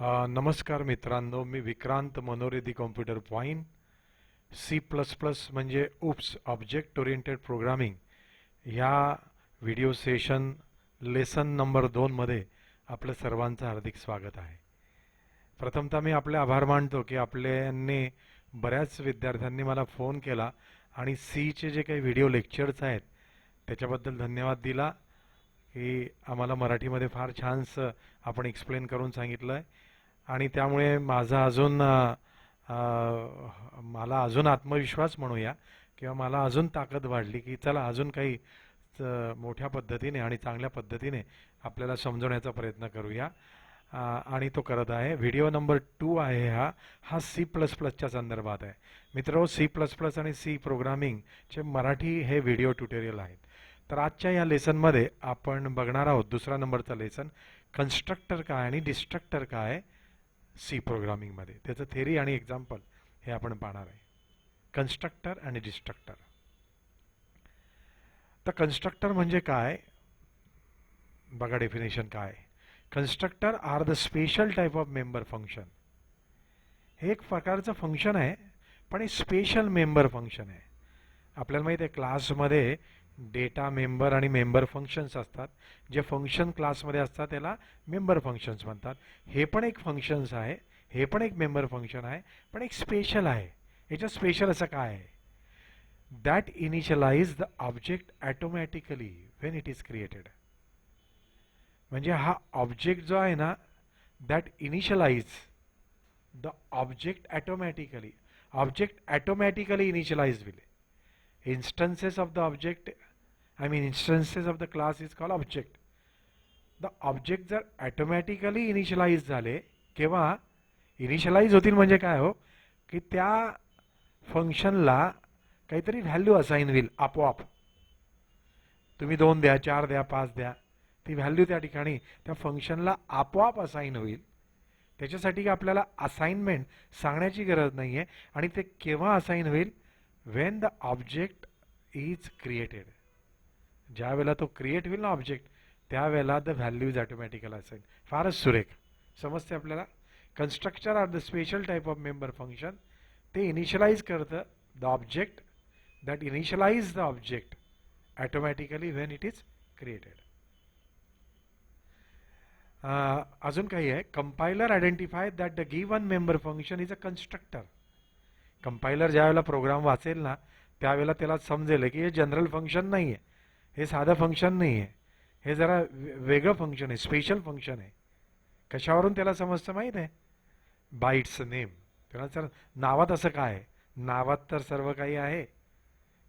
नमस्कार मित्रांनो मी Vikrant मनोरेदी computer point C plus plus म्हणजे उप्स ऑब्जेक्ट ओरिएंटेड प्रोग्रामिंग ह्या व्हिडिओ सेशन लेसन नंबर दोनमध्ये आपलं सर्वांचं हार्दिक स्वागत आहे. प्रथमतः मी आपले आभार मानतो की आपल्याने बऱ्याच विद्यार्थ्यांनी मला फोन केला आणि सीचे जे काही व्हिडिओ लेक्चर्स आहेत त्याच्याबद्दल धन्यवाद दिला की आम्हाला मराठीमध्ये फार छानसं आपण एक्सप्लेन करून सांगितलं आहे आणि त्यामुळे माझा अजून मला अजून आत्मविश्वास म्हणूया किंवा मला अजून ताकद वाढली की चला अजून काही च- मोठ्या पद्धतीने आणि चांगल्या पद्धतीने आपल्याला समजवण्याचा प्रयत्न करूया. आणि तो करत आहे. व्हिडिओ नंबर टू आहे हा. हा सी प्लस प्लसच्या संदर्भात आहे. मित्र सी प्लस प्लस आणि सी प्रोग्रामिंगचे मराठी हे व्हिडिओ ट्युटोरियल आहेत. तर आजच्या या लेसनमध्ये आपण बघणार आहोत दुसरा नंबरचा लेसन कन्स्ट्रक्टर काय आणि डिस्ट्रक्टर काय सी प्रोग्रामिंगमध्ये त्याचं थेरी आणि एक्झाम्पल हे आपण पाहणार आहे. कन्स्ट्रक्टर आणि डिस्ट्रक्टर तर कन्स्ट्रक्टर म्हणजे काय? बघा डेफिनेशन काय? Constructor are the special type of member function हे एक प्रकारचं फंक्शन आहे पण हे स्पेशल मेंबर फंक्शन आहे. आपल्याला माहिती आहे क्लासमध्ये डेटा मेंबर आणि मेंबर फंक्शन्स असतात. जे फंक्शन क्लासमध्ये असतात त्याला मेंबर फंक्शन्स म्हणतात. हे पण एक फंक्शन्स आहे. हे पण एक मेंबर फंक्शन आहे. पण एक स्पेशल आहे. याच्यात स्पेशल असं काय आहे? That initialize the object automatically when it is created म्हणजे हा ऑब्जेक्ट जो आहे ना that initialize the object automatically object automatically initialize will instances of the object I mean instances of the class is called object. The object जर automatically initialize झाले किंवा initialise होतील म्हणजे काय हो? की त्या फंक्शनला काहीतरी व्हॅल्यू असाइन होईल आपोआप. तुम्ही दोन द्या चार द्या पाच द्या. ती व्हॅल्यू त्या ठिकाणी त्या फंक्शनला आपोआप असाइन होईल. त्याच्यासाठी आपल्याला असाइनमेंट सांगण्याची गरज नाही आहे आणि ते केव्हा असाइन होईल? When the object is created ज्या वेळेला तो क्रिएट होईल ना ऑब्जेक्ट त्यावेळेला द व्हॅल्यूज ॲटोमॅटिकल ऑटोमॅटिकल असेल. फारच सुरेख. समजते आपल्याला? Construction are the special type of member function ते इनिशियलाइज करतं the object that initialise the object automatically when it is created अजून काही आहे. Compiler identify that the given member function is a constructor compiler ज्यावेळेला program वाचेल ना त्यावेळेला त्याला समजेल की हे जनरल फंक्शन नाही आहे हे साधं फंक्शन नाही आहे हे जरा वेगळं फंक्शन आहे स्पेशल फंक्शन आहे. कशावरून त्याला समजतं माहीत आहे? बाईट्स नेम त्याला सर नावात असं काय आहे? नावात तर सर्व काही आहे.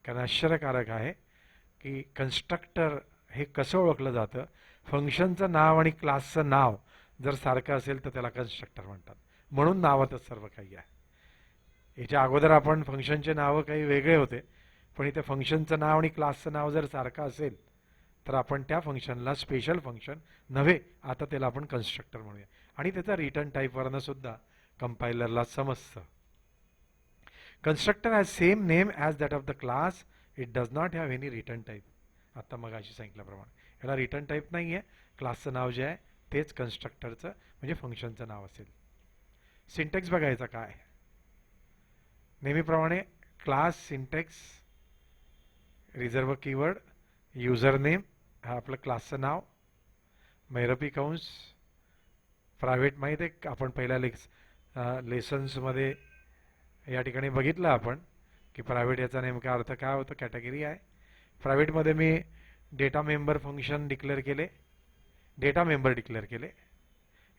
कारण आश्चर्यकारक आहे की कन्स्ट्रक्टर हे कसं ओळखलं जातं? फंक्शनचं नाव आणि क्लासचं नाव जर सारखं असेल तर त्याला कन्स्ट्रक्टर म्हणतात. म्हणून नावातच सर्व काही आहे. याच्या अगोदर आपण फंक्शनचे नावं काही वेगळे होते. पण इथे फंक्शनचं नाव आणि क्लासचं नाव जर सारखं असेल तर आपण त्या फंक्शनला स्पेशल फंक्शन नव्हे आता त्याला आपण कन्स्ट्रक्टर म्हणूया. आणि त्याचा रिटर्न टाईपवरनं सुद्धा कंपायलरला समजतं. Constructor has same name as that of the class it does not have any return type आता मग अशी सांगितल्याप्रमाणे. याला रिटर्न टाईप नाही आहे क्लासचं नाव जे आहे तेच कन्स्ट्रक्टरचं म्हणजे फंक्शनचं नाव असेल. सिंटेक्स बघायचा काय? नेहमीप्रमाणे class syntax reserve keyword user name हा आपलं क्लासचं नाव मैरपी कंस प्रायव्हेट माहीत आहे का? आपण पहिल्या लेक्स लेसन्समध्ये या ठिकाणी बघितलं आपण की प्रायव्हेट याचा नेमका अर्थ काय होतो कॅटेगरी आहे. प्रायव्हेटमध्ये मी डेटा मेंबर फंक्शन डिक्लेअर केले डेटा मेंबर डिक्लेअर केले.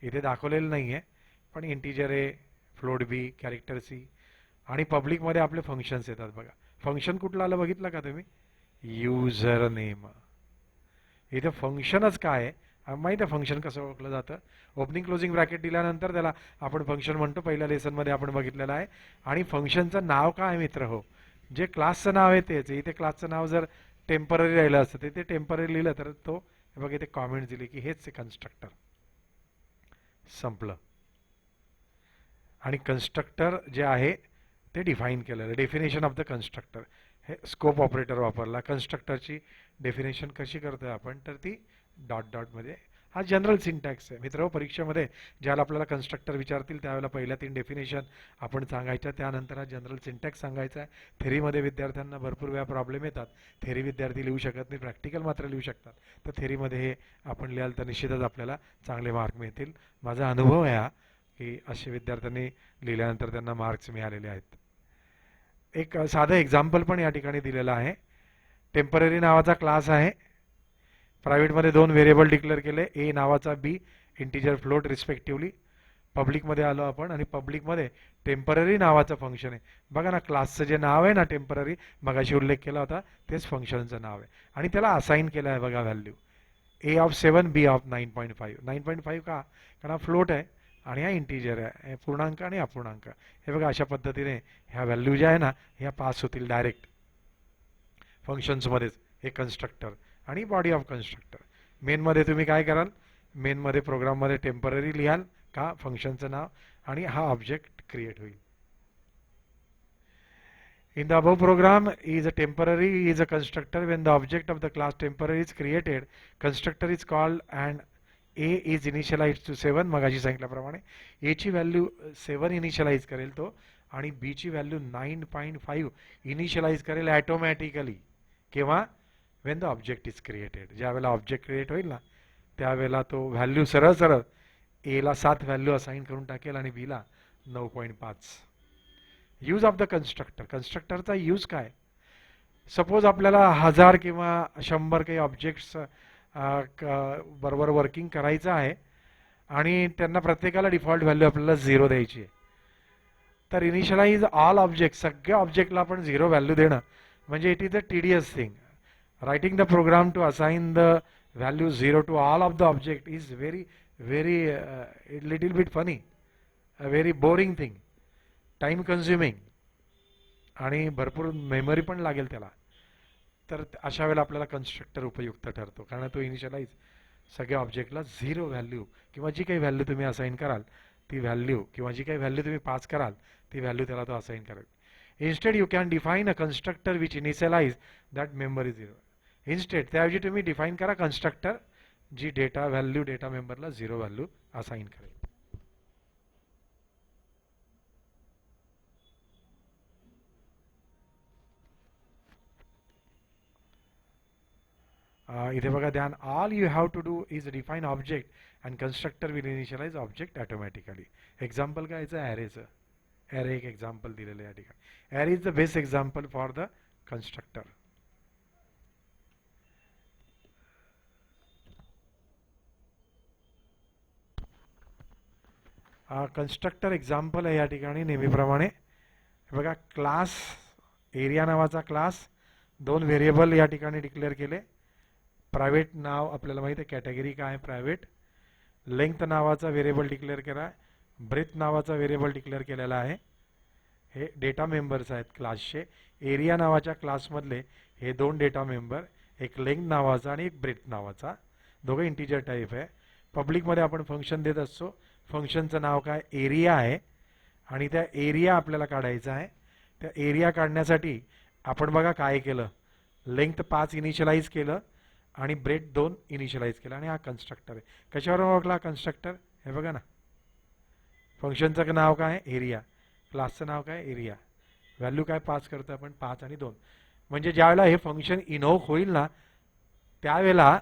इथे दाखवलेलं नाही आहे पण integer A float B character C आणि पब्लिकमध्ये आपले फंक्शन्स येतात बघा. फंक्शन कुठलं आलं बघितलं का तुम्ही? युजर नेम इथे फंक्शनच काय आहे? माहीत आहे फंक्शन कसं ओळखलं जातं? ओपनिंग क्लोजिंग ब्रॅकेट दिल्यानंतर त्याला आपण फंक्शन म्हणतो. पहिल्या लेसनमध्ये आपण बघितलेलं आहे. आणि फंक्शनचं नाव काय आहे मित्र हो? जे क्लासचं नाव आहे तेच. इथे क्लासचं नाव जर टेंपररी राहिलं असतं ते ते टेंपररी लिहिलं तर तो हे बघ इथे कॉमेंट दिली की हेच कन्स्ट्रक्टर संपलं. आणि कन्स्ट्रक्टर जे आहे ते डिफाईन केलेलं डेफिनेशन ऑफ द कन्स्ट्रक्टर हे स्कोप ऑपरेटर वापरला. कन्स्ट्रक्टरची डेफिनेशन कशी करतो आपण तर ती डॉट डॉटमध्ये हा जनरल सिंटॅक्स आहे. मित्र परीक्षेमध्ये ज्याला आपल्याला कन्स्ट्रक्टर विचारतील त्यावेळेला पहिल्या तीन डेफिनेशन आपण सांगायच्या. त्यानंतर हा जनरल सिंटॅक्स सांगायचा आहे. थेरीमध्ये विद्यार्थ्यांना भरपूर वेळा प्रॉब्लेम येतात. थेरी विद्यार्थी लिहू शकत नाही प्रॅक्टिकल मात्र लिहू शकतात. तर थेरीमध्ये हे आपण लिहाल तर निश्चितच आपल्याला चांगले मार्क मिळतील. माझा अनुभव आहे हा की असे विद्यार्थ्यांनी लिहिल्यानंतर त्यांना मार्क्स मिळालेले आहेत. एक साधं एक्झाम्पल पण या ठिकाणी दिलेलं आहे. टेंपररी नावाचा क्लास आहे. प्रायव्हेटमध्ये दोन व्हेरिएबल डिक्लेअर केले. ए नावाचा बी इंटिजर फ्लोट रिस्पेक्टिव्हली पब्लिकमध्ये आलो आपण आणि पब्लिकमध्ये टेंपररी नावाचं फंक्शन आहे. बघा ना क्लासचं जे नाव आहे ना टेंपररी मगाशी उल्लेख केला होता तेच फंक्शनचं नाव आहे. आणि त्याला असाईन केलं आहे बघा value A of seven B of nine point five nine point five का? कारण फ्लोट आहे. आणि हा इंटिजर आहे. हे पूर्णांक आणि अपूर्णांक. हे बघा अशा पद्धतीने ह्या व्हॅल्यू ज्या आहे ना ह्या पास होतील डायरेक्ट फंक्शन्समध्येच हे कन्स्ट्रक्टर आणि बॉडी ऑफ कन्स्ट्रक्टर मेनमध्ये तुम्ही काय कराल? मेनमध्ये प्रोग्राममध्ये टेंपररी लिहाल का फंक्शनचं नाव आणि हा ऑब्जेक्ट क्रिएट होईल. In the above program is a temporary is a constructor when the object of the class temporary is created. Constructor is called and A is initialise to seven मगाशी सांगितल्याप्रमाणे. एची ची व्हॅल्यू सेवन initialise करेल तो आणि b ची value 9.5 initialize करेल automatically किंवा when the object is created ज्यावेळेला ऑब्जेक्ट क्रिएट होईल ना त्यावेळेला तो व्हॅल्यू सरळ सरळ एला सात व्हॅल्यू असाईन करून टाकेल आणि बीला नऊ पॉईंट पाच. यूज ऑफ द कन्स्ट्रक्टर कन्स्ट्रक्टरचा यूज काय? सपोज आपल्याला हजार किंवा शंभर काही ऑब्जेक्ट्स बरोबर वर्किंग करायचं आहे. आणि त्यांना प्रत्येकाला डिफॉल्ट व्हॅल्यू आपल्याला झिरो द्यायची आहे. तर इनिशियलाइज ऑल ऑब्जेक्ट सगळ्या ऑब्जेक्टला आपण झिरो व्हॅल्यू देणं म्हणजे it is a tedious thing writing the program to assign the value zero to all of the object is very very it little bit funny a very boring thing time consuming आणि भरपूर memory पण लागेल त्याला. तर अशा वेळेला आपल्याला constructor उपयुक्त ठरतो. कारण तो इनिशियलाइज सगळ्या ऑब्जेक्टला झिरो व्हॅल्यू किंवा जी काही व्हॅल्यू तुम्ही असाईन कराल ती व्हॅल्यू किंवा जी काही व्हॅल्यू तुम्ही पास कराल ती व्हॅल्यू त्याला तो असाईन करेल. Instead you can define a constructor which initialise that member is zero instead त्याऐवजी तुम्ही डिफाईन करा कन्स्ट्रक्टर जी डेटा व्हॅल्यू डेटा मेंबरला झिरो व्हॅल्यू असाईन करेल. इथे बघा ध्यान all you have to do is define object and constructor will initialise object automatically example काय याचं? ॲरेचं ॲरे एक एक्झाम्पल दिलेलं या ठिकाणी. Array is the best example for the constructor constructor example आहे या ठिकाणी नेहमीप्रमाणे. बघा क्लास एरिया नावाचा क्लास दोन व्हेरिएबल या ठिकाणी डिक्लेअर केले. प्रायव्हेट नाव आपल्याला माहिती आहे कॅटेगरी काय आहे प्रायव्हेट लेंथ नावाचा व्हेरिएबल डिक्लेअर केला आहे. ब्रेथ नावाचा व्हेरिएबल डिक्लेअर केलेला आहे. हे डेटा मेंबर्स आहेत क्लासचे एरिया नावाच्या क्लासमधले हे दोन डेटा मेंबर एक लेंथ नावाचा आणि एक ब्रेथ नावाचा. दोघं इंटिजर टाईप आहे. पब्लिकमध्ये आपण फंक्शन देत असतो. फंक्शनचं नाव काय? एरिया आहे. आणि त्या एरिया आपल्याला काढायचा आहे. त्या एरिया काढण्यासाठी आपण बघा काय केलं? लेंथ पाच इनिशियलाइज केलं. आणि ब्रेड दोन इनिशियलाइज केला आणि हा कन्स्ट्रक्टर आहे. कशावर ओळखला कन्स्ट्रक्टर हे बघा ना. फंक्शनचं नाव काय? एरिया क्लासचं नाव काय? एरिया व्हॅल्यू काय पाच करतो आपण? पाच आणि दोन. म्हणजे ज्यावेळेला हे फंक्शन इनोव्ह होईल ना त्यावेळेला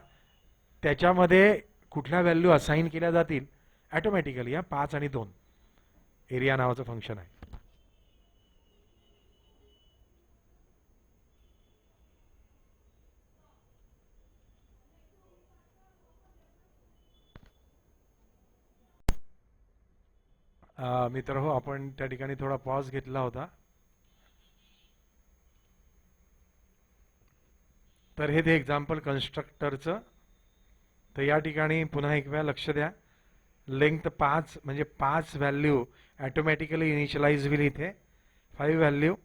त्याच्यामध्ये कुठल्या व्हॅल्यू असाईन केल्या जातील? ॲटोमॅटिकली या पाच आणि दोन. एरिया नावाचं फंक्शन आहे. मित्र हो आपण त्या ठिकाणी थोडा पॉज घेतला होता. तर हे ते एक्झाम्पल कन्स्ट्रक्टरचं तर या ठिकाणी पुन्हा एक वेळा लक्ष द्या. लेंथ पाच म्हणजे पाच व्हॅल्यू ॲटोमॅटिकली इनिशियलाइज होईल इथे. फाईव्ह व्हॅल्यू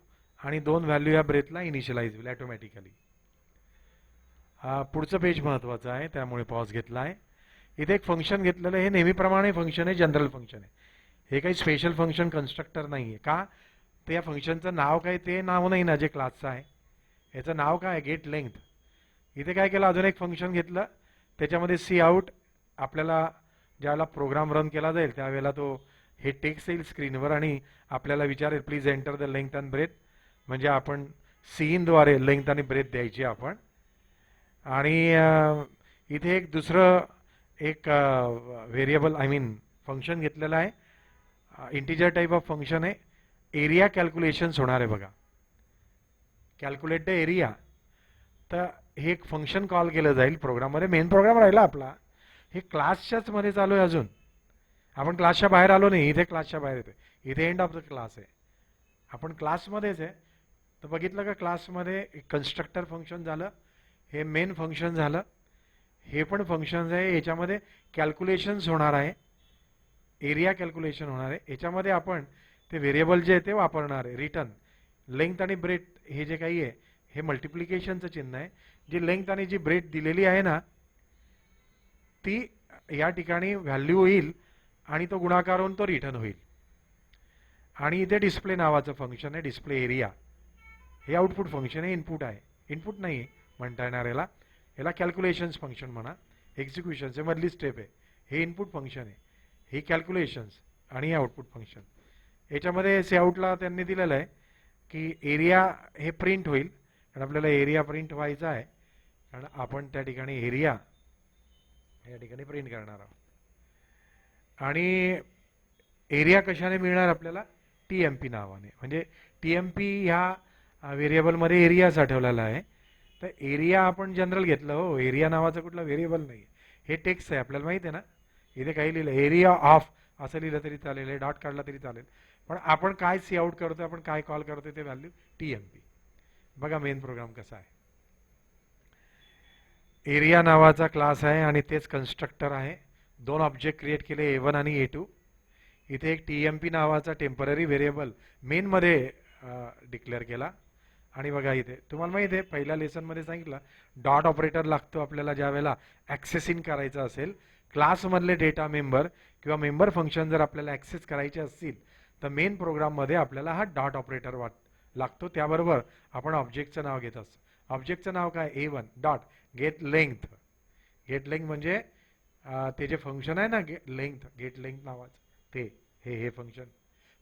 आणि दोन व्हॅल्यू या ब्रेथला इनिशियलाइज होईल ॲटोमॅटिकली पुढचं पेज महत्त्वाचं आहे त्यामुळे पॉज घेतला आहे. इथे एक फंक्शन घेतलेलं आहे. हे नेहमीप्रमाणे फंक्शन आहे जनरल फंक्शन आहे. हे काही स्पेशल फंक्शन कन्स्ट्रक्टर नाही आहे का? ते या फंक्शनचं नाव काय? ते नाव नाही ना जे क्लासचं आहे. याचं नाव काय? गेट लेंथ इथे काय केलं? अजून एक फंक्शन घेतलं. त्याच्यामध्ये सी आउट आपल्याला ज्यावेळेला प्रोग्राम रन केला जाईल त्यावेळेला तो हे टेक्स्ट येईल स्क्रीनवर आणि आपल्याला विचारेल please enter the length and breadth म्हणजे आपण सीनद्वारे लेंथ आणि ब्रेथ द्यायची आपण. आणि इथे एक दुसरं एक व्हेरिएबल आय मीन फंक्शन घेतलेलं आहे. इंटिजर टाईप ऑफ फंक्शन आहे. एरिया कॅल्क्युलेशन्स होणार आहे बघा. कॅल्क्युलेट द एरिया तर हे एक फंक्शन कॉल केलं जाईल प्रोग्राममध्ये मेन प्रोग्राम राहिला आपला. हे क्लासच्याच मध्ये चालू आहे अजून. आपण क्लासच्या बाहेर आलो नाही. इथे क्लासच्या बाहेर येतोय. इथे एंड ऑफ द क्लास आहे. आपण क्लासमध्येच आहे. तर बघितलं का क्लासमध्ये कन्स्ट्रक्टर फंक्शन झालं. हे मेन फंक्शन झालं. हे पण फंक्शन्स आहे. याच्यामध्ये कॅल्क्युलेशन्स होणार आहे. एरिया कॅल्क्युलेशन होणार आहे. याच्यामध्ये आपण ते व्हेरिएबल जे आहे ते वापरणार आहे. रिटर्न लेंथ आणि ब्रेथ हे जे काही आहे हे मल्टिप्लिकेशनचं चिन्ह आहे. जी लेंथ आणि जी ब्रेथ दिलेली आहे ना ती या ठिकाणी व्हॅल्यू होईल आणि तो गुणाकार होऊन तो रिटर्न होईल. आणि इथे डिस्प्ले नावाचं फंक्शन आहे डिस्प्ले एरिया. हे आउटपुट फंक्शन आहे इनपुट आहे. इनपुट नाही आहे म्हणता येणार याला. याला कॅल्क्युलेशन्स फंक्शन म्हणा. एक्झिक्युशनचे मधली स्टेप आहे. हे इनपुट फंक्शन आहे. हे कॅल्क्युलेशन्स आणि हे आउटपुट फंक्शन याच्यामध्ये सेआउटला त्यांनी दिलेलं आहे की एरिया हे प्रिंट होईल कारण आपल्याला एरिया प्रिंट व्हायचा आहे. कारण आपण त्या ठिकाणी एरिया या ठिकाणी प्रिंट करणार आहोत. आणि एरिया कशाने मिळणार आपल्याला? टी एम पी नावाने. म्हणजे टी एम पी ह्या व्हेरिएबलमध्ये एरिया साठवलेला आहे. तर एरिया आपण जनरल घेतलं हो. एरिया नावाचं कुठला व्हेरिएबल नाही हे टेक्स्ट आहे आपल्याला माहिती आहे ना? इथे काही लिहिलं एरिया ऑफ असं लिहिलं तरी चालेल हे डॉट काढला तरी चालेल. पण आपण काय सी आउट करतो आपण काय कॉल करतो ते व्हॅल्यू टी एम पी बघा मेन प्रोग्राम कसा आहे. एरिया नावाचा क्लास आहे आणि तेच कन्स्ट्रक्टर आहे. दोन ऑब्जेक्ट क्रिएट केले ए वन आणि ए टू. इथे एक टी एम पी नावाचा टेंपररी व्हेरिएबल मेनमध्ये डिक्लेअर केला. आणि बघा इथे तुम्हाला माहिती आहे पहिल्या लेसनमध्ये सांगितलं डॉट ऑपरेटर लागतो आपल्याला ज्या वेळेला ॲक्सेसिंग करायचं असेल क्लासमधले डेटा मेंबर किंवा मेंबर फंक्शन जर आपल्याला ॲक्सेस करायचे असतील तर मेन प्रोग्राममध्ये आपल्याला हा डॉट ऑपरेटर वाट लागतो. त्याबरोबर आपण ऑब्जेक्टचं नाव घेत असतो. ऑब्जेक्टचं नाव काय? A one dot get length get length म्हणजे ते जे फंक्शन आहे ना गे लेंथ गेट लेंथ नावाचं ते हे हे फंक्शन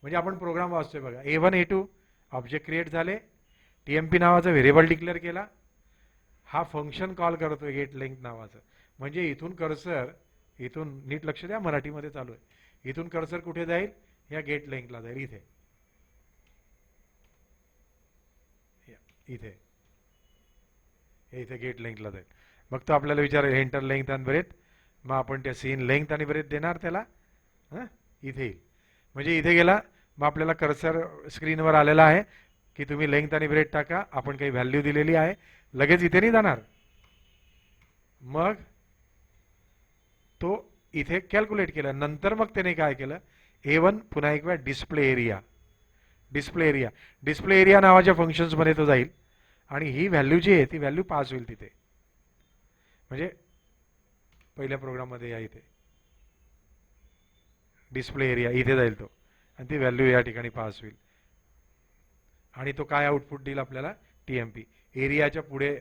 म्हणजे आपण प्रोग्राम वाचतोय बघा. A one A two object create झाले. टी एम पी नावाचा व्हेरिएबल डिक्लेअर केला. हा फंक्शन कॉल करतो गेट लेंथ नावाचं. म्हणजे इथून कर्सर इथून नीट लक्ष द्या मराठीमध्ये चालू आहे. इथून कर्सर कुठे जाईल? या गेट लेंथला जाईल. इथे. या, इथे. हे इथे गेट लेंथला जाईल. मग तो आपल्याला विचारेल एंटर लेंथ आणि ब्रेथ मग आपण त्या सीन लेंथ आणि ब्रेथ देणार त्याला? हां? इथे येईल. म्हणजे इथे गेला मग आपल्याला कर्सर स्क्रीनवर आलेला आहे. की तुम्ही लेंथ आणि ब्रेथ टाका. आपण काही व्हॅल्यू दिलेली आहे. लगेच इथे नाही जाणार. मग तो इथे कॅल्क्युलेट केलं. नंतर मग त्याने काय केलं? ए वन पुन्हा एक वेळा display area display area display area नावाच्या फंक्शन्समध्ये तो जाईल. आणि ही व्हॅल्यू जी आहे ती व्हॅल्यू पास होईल तिथे. म्हणजे पहिल्या प्रोग्राममध्ये या इथे. डिस्प्ले एरिया इथे जाईल तो. आणि ती व्हॅल्यू या ठिकाणी पास होईल. आणि तो काय आउटपुट देईल आपल्याला? टी एम पी एरियाच्या पुढे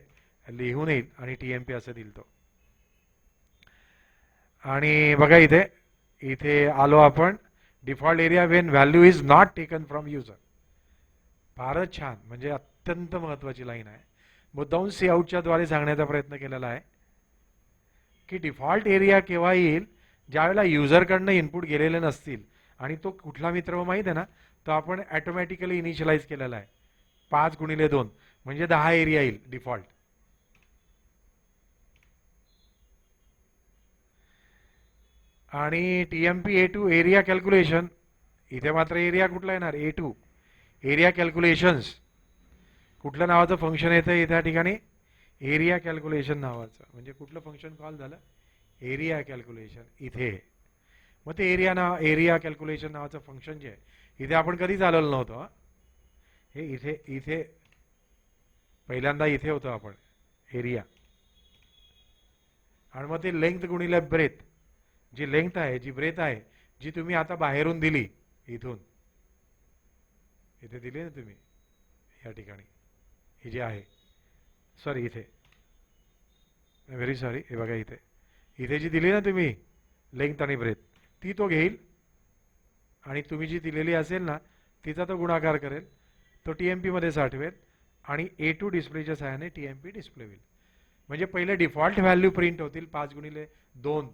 लिहून येईल आणि टी एम पी असं देईल तो. आणि बघा इथे इथे आलो आपण. Default area when value is not taken from user फारच छान. म्हणजे अत्यंत महत्वाची लाईन आहे. मुद्दाहून सी आउटच्या द्वारे सांगण्याचा प्रयत्न केलेला आहे. की डिफॉल्ट एरिया केव्हा येईल? ज्यावेळेला युजरकडनं इनपुट गेलेले नसतील. आणि तो कुठला मित्र हो माहीत आहे ना? तो आपण ॲटोमॅटिकली इनिशियलाइज केलेला आहे. पाच गुणिले दोन म्हणजे दहा एरिया येईल डिफॉल्ट आणि T M P A two area calculation इथे मात्र एरिया कुठला येणार? ए टू एरिया कॅल्क्युलेशन्स कुठलं नावाचं फंक्शन येतं इथे ठिकाणी? एरिया कॅल्क्युलेशन नावाचं. म्हणजे कुठलं फंक्शन कॉल झालं? एरिया कॅल्क्युलेशन इथे. मग ते एरिया नाव एरिया कॅल्क्युलेशन नावाचं फंक्शन जे आहे इथे आपण कधीच आलेलो नव्हतो हे. इथे इथे पहिल्यांदा इथे होतो आपण एरिया. आणि मग ते लेंथ गुणिले ब्रेथ जी लेंथ आहे जी ब्रेथ आहे जी तुम्ही आता बाहेरून दिली इथून. इथे दिली ना तुम्ही या ठिकाणी. ही जी आहे. सॉरी इथे. व्हेरी सॉरी हे बघा इथे. इथे जी दिली ना तुम्ही लेंथ आणि ब्रेथ ती तो घेईल. आणि तुम्ही जी दिलेली असेल ना तिचा तो गुणाकार करेल. तो टी एम पीमध्ये साठवेल आणि ए टू डिस्प्लेच्या सहाय्याने टी एम पी डिस्प्ले होईल. म्हणजे पहिले डिफॉल्ट व्हॅल्यू प्रिंट होतील पाच गुणिले दोन.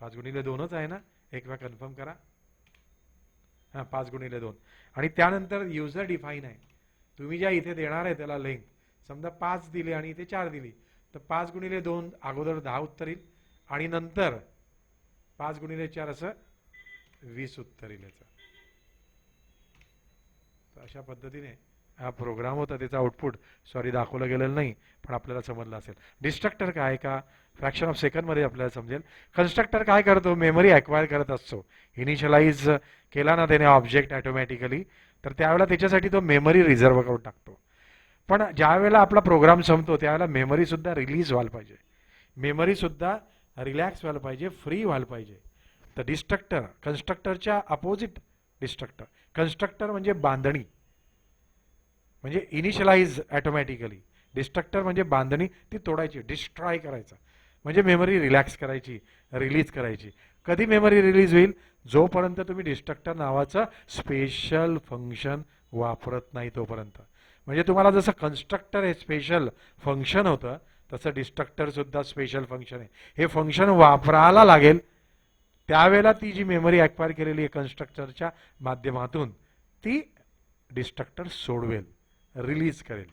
पाच गुणिले दोनच आहे ना? एक वेळा कन्फर्म करा. हां पाच गुणिले दोन. आणि त्यानंतर युजर डिफाईन आहे. तुम्ही ज्या इथे देणार आहे त्याला लेंथ समजा पाच दिले आणि इथे चार दिली. तर पाच गुणिले दोन अगोदर दहा उत्तर येईल. आणि नंतर पाच गुणिले चार असं वीस उत्तर तर अशा पद्धतीने हा प्रोग्राम होता त्याचा आउटपुट सॉरी दाखवलं गेलेलं नाही पण आपल्याला समजलं असेल. डिस्ट्रक्टर काय का? फ्रॅक्शन ऑफ सेकंडमध्ये आपल्याला समजेल. कन्स्ट्रक्टर काय करतो? मेमरी ॲक्वायर करत असतो. इनिशियलाइज केला ना त्याने ऑब्जेक्ट ॲटोमॅटिकली तर त्यावेळेला त्याच्यासाठी तो मेमरी रिझर्व्ह करून टाकतो. पण ज्यावेळेला आपला प्रोग्राम संपतो त्यावेळेला मेमरीसुद्धा रिलीज व्हायला पाहिजे. मेमरीसुद्धा रिलॅक्स व्हायला पाहिजे फ्री व्हायला पाहिजे. तर डिस्ट्रक्टर कन्स्ट्रक्टरच्या अपोजिट डिस्ट्रक्टर कन्स्ट्रक्टर म्हणजे बांधणी. म्हणजे इनिशियलाइज ॲटोमॅटिकली डिस्ट्रक्टर म्हणजे बांधणी ती तोडायची डिस्ट्रॉय करायचं. म्हणजे मेमरी रिलॅक्स करायची रिलीज करायची. कधी मेमरी रिलीज होईल? जोपर्यंत तुम्ही डिस्ट्रक्टर नावाचं स्पेशल फंक्शन वापरत नाही तोपर्यंत. म्हणजे तुम्हाला जसं कन्स्ट्रक्टर हे स्पेशल फंक्शन होतं तसं डिस्ट्रक्टरसुद्धा स्पेशल फंक्शन आहे. हे फंक्शन वापरायला लागेल त्यावेळेला ती जी मेमरी ॲक्वायर केलेली आहे कन्स्ट्रक्टरच्या माध्यमातून ती डिस्ट्रक्टर सोडवेल रिलीज करेल.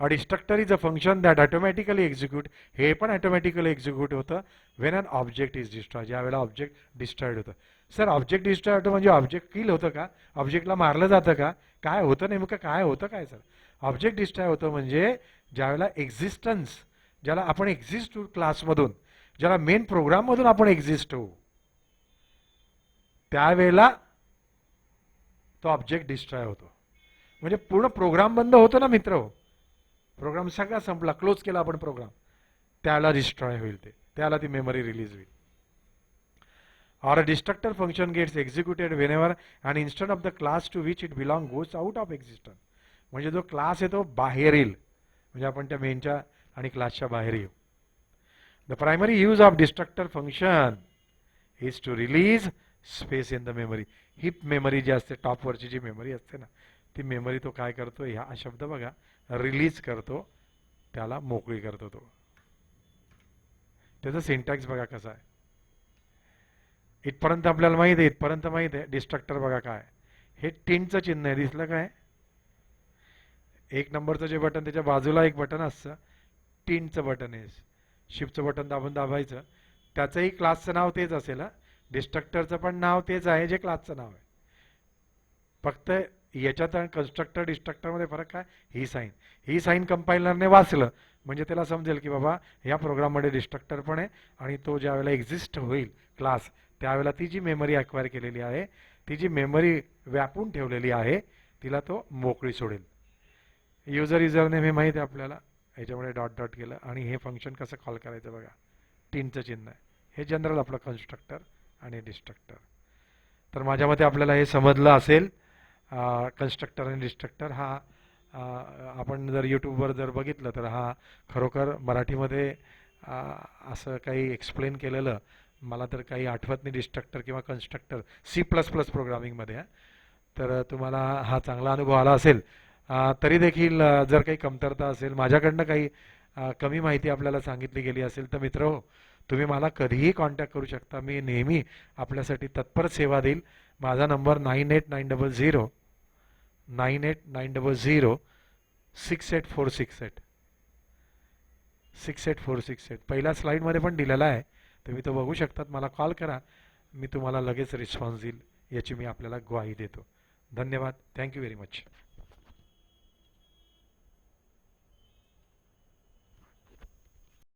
A destructor is a function that automatically execute हे पण ऑटोमॅटिकली एक्झिक्यूट होतं when an object is destroy ज्यावेळेला ऑब्जेक्ट डिस्ट्रॉईड होतं. सर ऑब्जेक्ट डिस्ट्रॉय होतं म्हणजे ऑब्जेक्ट किल होतं का? ऑब्जेक्टला मारलं जातं का? काय होतं नेमकं? काय होतं काय सर ऑब्जेक्ट डिस्ट्रॉय होतं म्हणजे ज्यावेळेला एक्झिस्टन्स ज्याला आपण एक्झिस्ट क्लासमधून ज्याला मेन प्रोग्राममधून आपण एक्झिस्ट होऊ. त्यावेळेला तो ऑब्जेक्ट डिस्ट्रॉय होतो. म्हणजे पूर्ण प्रोग्राम बंद होतो ना मित्र? हो प्रोग्राम सगळा संपला. क्लोज केला आपण प्रोग्राम त्याला डिस्ट्रॉय होईल ते. त्याला ती मेमरी रिलीज होईल. Or destructor function gets executed whenever whenever an of the class to which it it belong out of of म्हणजे जो क्लास आहे तो बाहेर येईल. म्हणजे आपण त्या मेनच्या आणि क्लासच्या बाहेर येऊ. The primary use of destructor function is to release space in the memory he memory जी असते टॉपवरची जी मेमरी असते ना ती मेमरी तो काय करतो? ह्या हा शब्द बघा. रिलीज करतो. त्याला मोकळी करतो तो. त्याचा सिंटॅक्स बघा कसा आहे. इथपर्यंत आपल्याला माहीत आहे इथपर्यंत माहीत आहे. डिस्ट्रक्टर बघा काय. हे टिनचं चिन्ह आहे. दिसलं काय? एक नंबरचं जे बटन त्याच्या बाजूला एक बटन असतं. टिनचं बटन आहे शिफ्टचं बटन दाबून दाबायचं. त्याचंही क्लासचं नाव तेच असेल डिस्ट्रक्टरचं पण नाव तेच आहे जे क्लासचं नाव आहे. फक्त याच्यात आणि कन्स्ट्रक्टर डिस्ट्रक्टरमध्ये फरक काय? ही साईन ही साईन कंपायलरने वाचलं म्हणजे त्याला समजेल की बाबा या प्रोग्राममध्ये डिस्ट्रक्टर पण आहे आणि तो ज्यावेळेला एक्झिस्ट होईल क्लास त्यावेळेला ती जी मेमरी अक्वायर केलेली आहे ती जी मेमरी व्यापून ठेवलेली आहे तिला तो मोकळी सोडेल. युजर युजरने हे माहीत आहे आपल्याला? याच्यामुळे डॉट डॉट केलं. आणि हे फंक्शन कसं कॉल करायचं बघा. टीनचं चिन्ह आहे. हे जनरल आपलं कन्स्ट्रक्टर आणि डिस्ट्रक्टर तर माझ्या मते आपल्याला हे समजलं असेल. कन्स्ट्रक्टर आणि डिस्ट्रक्टर हा आपण जर यूट्यूबवर जर बघितलं तर हा खरोखर मराठीमध्ये असं काही एक्सप्लेन केलेलं. मला तर काही आठवत नाही डिस्ट्रक्टर किंवा कन्स्ट्रक्टर सी प्लस प्लस प्रोग्रामिंगमध्ये तर तुम्हाला हा चांगला अनुभव आला असेल. तरी देखील जर काही कमतरता असेल माझ्याकडनं काही कमी माहिती आपल्याला सांगितली गेली असेल तर मित्र हो तुम्ही मला कधीही कॉन्टॅक्ट करू शकता. मी नेहमी आपल्यासाठी तत्पर सेवा देईल. माझा number nine eight nine double zero nine eight nine double zero six eight four six eight six eight four six eight. पहिल्या स्लाईडमध्ये पण दिलेला आहे. तुम्ही तो बघू शकतात. मला कॉल करा. मी तुम्हाला लगेच रिस्पॉन्स देईल याची मी आपल्याला ग्वाही देतो. धन्यवाद. Thank you very much